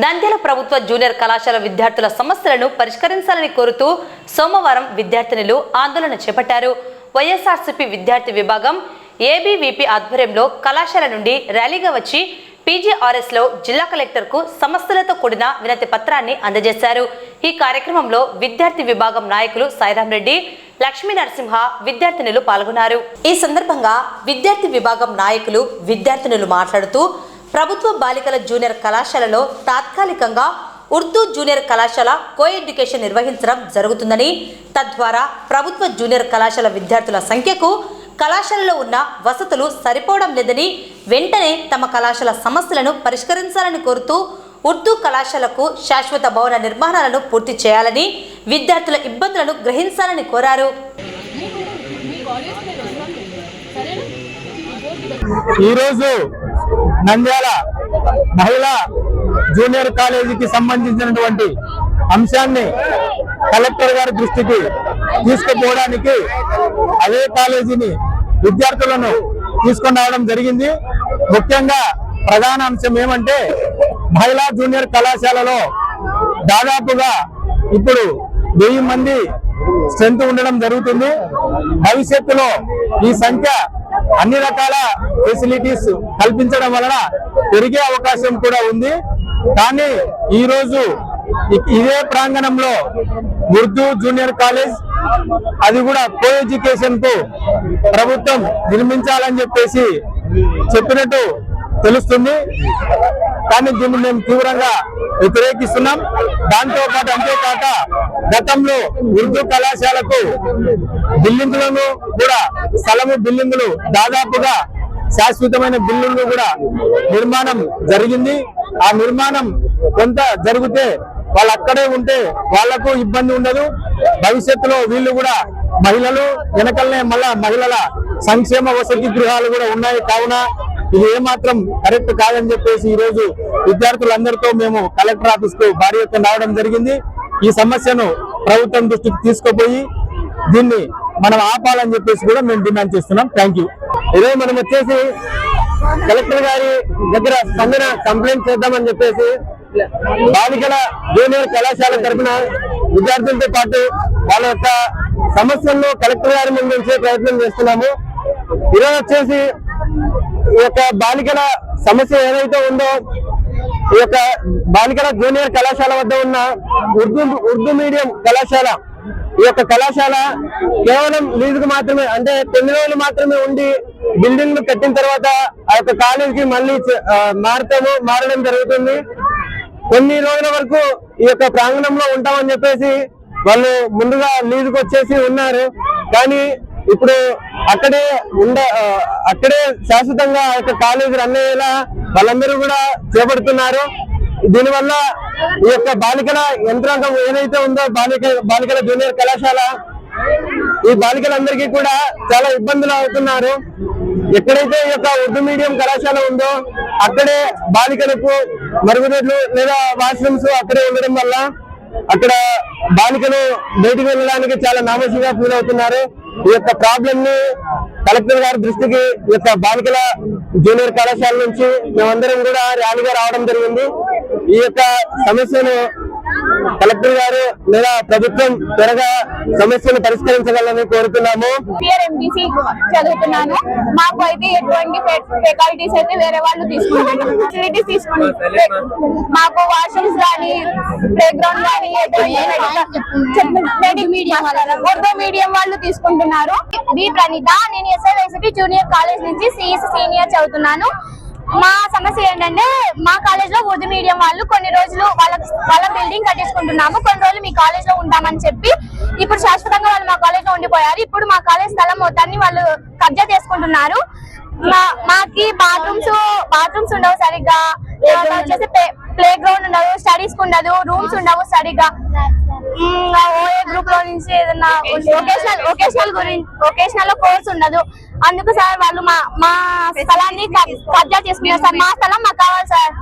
నంద్యాల ప్రభుత్వ జూనియర్ కళాశాల విద్యార్థుల సమస్యలను పరిష్కరించాలని కోరుతూ సోమవారం విద్యార్థినులు ఆందోళన చేపట్టారు. వైఎస్ఆర్సీపీ విద్యార్థి విభాగం ఏబీవీపీ ఆధ్వర్యంలో కళాశాల నుండి ర్యాలీగా వచ్చి పీజీఆర్ఎస్లో జిల్లా కలెక్టర్కు సమస్యలతో కూడిన వినతి పత్రాన్ని అందజేశారు. ఈ కార్యక్రమంలో విద్యార్థి విభాగం నాయకులు సాయిరాం రెడ్డి లక్ష్మీ నరసింహ విద్యార్థినులు పాల్గొన్నారు. ఈ సందర్భంగా విద్యార్థి విభాగం నాయకులు విద్యార్థినులు మాట్లాడుతూ ప్రభుత్వ బాలికల జూనియర్ కళాశాలలో తాత్కాలికంగా ఉర్దూ జూనియర్ కళాశాల కో ఎడ్యుకేషన్ నిర్వహించడం జరుగుతుందని తద్వారా ప్రభుత్వ జూనియర్ కళాశాల విద్యార్థుల సంఖ్యకు కళాశాలలో ఉన్న వసతులు సరిపోవడం లేదని వెంటనే తమ కళాశాల సమస్యలను పరిష్కరించాలని కోరుతూ ఉర్దూ కళాశాలకు శాశ్వత భవన నిర్మాణాలను పూర్తి చేయాలని విద్యార్థుల ఇబ్బందులను గ్రహించాలని కోరారు. ఈరోజు నంద్యాల మహిళా జూనియర్ కాలేజీకి సంబంధించినటువంటి అంశాన్ని కలెక్టర్ గారి దృష్టికి తీసుకుపోవడానికి అదే కాలేజీని విద్యార్థులను తీసుకొని రావడం జరిగింది. ముఖ్యంగా ప్రధాన అంశం ఏమంటే మహిళా జూనియర్ కళాశాలలో దాదాపుగా ఇప్పుడు వెయ్యి మంది స్ట్రెంత్ ఉండడం జరుగుతుంది. భవిష్యత్తులో ఈ సంఖ్య అన్ని రకాల ఫెసిలిటీస్ కల్పించడం వలన పెరిగే అవకాశం కూడా ఉంది. కానీ ఈ రోజు ఇదే ప్రాంగణంలో ఉర్దూ జూనియర్ కాలేజ్ అది కూడా కో ఎడ్యుకేషన్కు ప్రభుత్వం నిర్మించాలని చెప్పేసి చెప్పినట్టు తెలుస్తుంది. కానీ దీన్ని మేము తీవ్రంగా వ్యతిరేకిస్తున్నాం. దాంతో పాటు అంతేకాక గతంలో ఉర్దూ కళాశాలకు బిల్డింగులను కూడా స్థలము బిల్డింగులు దాదాపుగా శాశ్వతమైన బిల్డింగ్లు కూడా నిర్మాణం జరిగింది. ఆ నిర్మాణం కొంత జరిగితే వాళ్ళు అక్కడే ఉంటే వాళ్ళకు ఇబ్బంది ఉండదు. భవిష్యత్తులో వీళ్ళు కూడా మహిళలు వెనకలనే మళ్ళా మహిళల సంక్షేమ వసతి గృహాలు కూడా ఉన్నాయి. కావున ఇది ఏమాత్రం కరెక్ట్ కాదని చెప్పేసి ఈ రోజు విద్యార్థులందరితో మేము కలెక్టర్ ఆఫీస్కు భారీ ఎత్తున రావడం జరిగింది. ఈ సమస్యను ప్రభుత్వం దృష్టికి తీసుకుపోయి దీన్ని మనం ఆపాలని చెప్పేసి కూడా మేము డిమాండ్ చేస్తున్నాం. థ్యాంక్ యూ ఈరోజు మనం వచ్చేసి కలెక్టర్ గారి దగ్గర స్పందన కంప్లైంట్ చేద్దామని చెప్పేసి బాలికల జూనియర్ కళాశాల తరఫున విద్యార్థులతో పాటు వాళ్ళ యొక్క సమస్యలను కలెక్టర్ గారి ముందు ఉంచే ప్రయత్నం చేస్తున్నాము. ఈరోజు వచ్చేసి ఈ యొక్క బాలికల సమస్య ఏదైతే ఉందో ఈ యొక్క బాలికల జూనియర్ కళాశాల వద్ద ఉన్న ఉర్దూ ఉర్దూ మీడియం కళాశాల ఈ యొక్క కళాశాల కేవలం లీజుకు మాత్రమే అంటే కొన్ని రోజులు మాత్రమే ఉండి బిల్డింగ్ కట్టిన తర్వాత ఆ యొక్క కాలేజీకి మళ్ళీ చ- మారుతాము మారడం జరుగుతుంది. కొన్ని రోజుల వరకు ఈ యొక్క ప్రాంగణంలో ఉంటామని చెప్పేసి వాళ్ళు ముందుగా లీజుకు వచ్చేసి ఉన్నారు. కానీ ఇప్పుడు అక్కడే ఉండ అక్కడే శాశ్వతంగా ఆ యొక్క కాలేజీ రన్ అయ్యేలా వాళ్ళందరూ కూడా చేపడుతున్నారు. దీనివల్ల ఈ యొక్క బాలికల యంత్రాంగం ఏదైతే ఉందో బాలిక బాలికల జూనియర్ కళాశాల ఈ బాలికలందరికీ కూడా చాలా ఇబ్బందులు అవుతున్నారు. ఎక్కడైతే ఈ యొక్క ఉర్దూ మీడియం కళాశాల ఉందో అక్కడే బాలికలకు మరుగుదొడ్లు లేదా వాష్రూమ్స్ అక్కడే ఉండడం వల్ల అక్కడ బాలికలు బయటికి వెళ్ళడానికి చాలా నామోషిగా ఫీల్ అవుతున్నారు ఈ యొక్క ప్రాబ్లం ని కలెక్టర్ గారి దృష్టికి ఈ యొక్క బాలికల జూనియర్ కళాశాల నుంచి మేమందరం కూడా ర్యాలీగా రావడం జరిగింది. ఈ యొక్క సమస్యను కలెక్టర్ గారు లేదా ప్రభుత్వం త్వరగా సమస్యను పరిష్కరించగలని కోరుతున్నాము. చదువుతున్నాను. మాకు అయితే ఎటువంటి ఫెకల్టీస్ అయితే వేరే వాళ్ళు తీసుకుంటారు ఫెసిలిటీస్ తీసుకుంటారు మాకు వాష్రూమ్స్ కానీ ప్లే గ్రౌండ్ కానీ మీడియం ఉర్దూ మీడియం వాళ్ళు తీసుకుంటున్నారు. బి ప్రణీత. నేను ఎస్ఐ జూనియర్ కాలేజ్ నుంచి సిఎస్ సీనియర్ చదువుతున్నాను. మా సమస్య ఏంటంటే మా కాలేజ్లో ఉర్దూ మీడియం వాళ్ళు కొన్ని రోజులు వాళ్ళ వాళ్ళ బిల్డింగ్ కట్టించుకుంటున్నాము కొన్ని రోజులు మీ కాలేజ్లో ఉంటామని చెప్పి ఇప్పుడు శాశ్వతంగా వాళ్ళు మా కాలేజ్లో ఉండిపోయారు. ఇప్పుడు మా కాలేజ్ స్థలం మొత్తాన్ని వాళ్ళు కబ్జా చేసుకుంటున్నారు. మా- మాకి బాత్రూమ్స్ బాత్రూమ్స్ ఉండవు సరిగ్గా. వచ్చేసి ప్లే గ్రౌండ్ ఉండదు స్టడీస్ ఉండదు రూమ్స్ ఉండవు సరిగ్గా. ఓఏ గ్రూప్లో నుంచి ఏదన్నా వొకేషనల్ వొకేషనల్ గురించి వొకేషనల్లో కోర్స్ ఉండదు. అందుకు సార్ వాళ్ళు మా మా స్థలాన్ని కబ్- కబ్జా చేసుకున్నారు సార్. మా స్థలం మాకు కావాలి సార్.